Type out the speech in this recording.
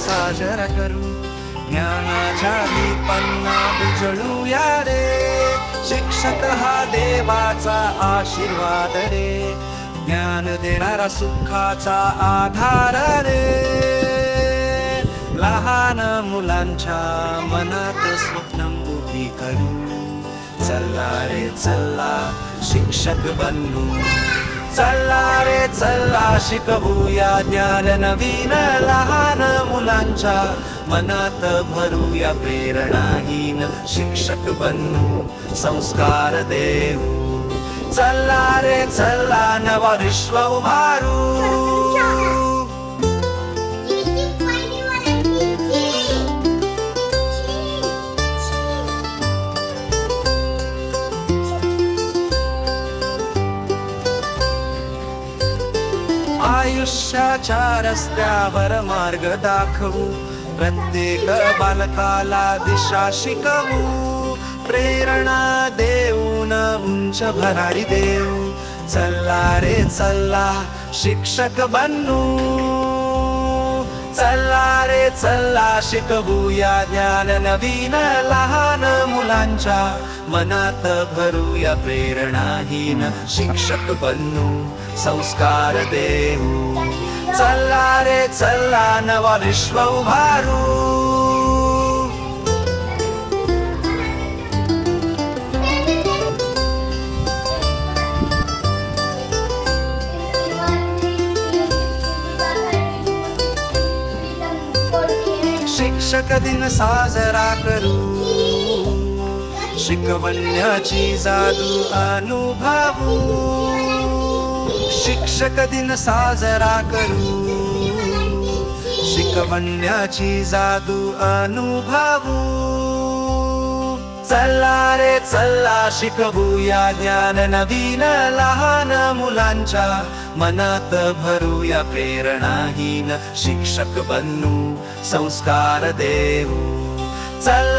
साजरा करू ज्ञानाच्या दीपांना उजळूया रे. शिक्षक हा देवाचा आशीर्वाद रे. ज्ञान देणारा सुखाचा आधार रे. लहान मुलांच्या मनात स्वप्न उभी करू. चल्ला रे चल्ला शिक्षक बनू. चल्ला रे चल्ला शिकवूया ज्ञान नवीन लहान मुलांच्या मनात भरूया प्रेरणाहीन शिक्षक बनू संस्कार देऊ. चल्ला रे चल्ला नवा विश्व उभारू. आयुष्याच्या रस्त्यावर मार्ग दाखवू. प्रत्येक बालकाला दिशा शिकवू. प्रेरणा देऊन उंच भरारी देऊ. चल्ला रे चल्ला शिक्षक बनू. चला रे चला शिकवूया ज्ञान नवीन लहान मुलांच्या मनात भरूया प्रेरणाहीन. शिक्षक बनू संस्कार देऊ. चला रे चला नवा विश्व उभारू. शिक्षक दिन साजरा करू शिकवण्याची जादू अनुभवू। शिक्षक दिन साजरा करू शिकवण्याची जादू अनुभवू। चला रे चला शिकवूया ज्ञान नवीन लहान मुलांच्या. मनात भरूया प्रेरणाहीन शिक्षक बनू संस्कार देऊ. चल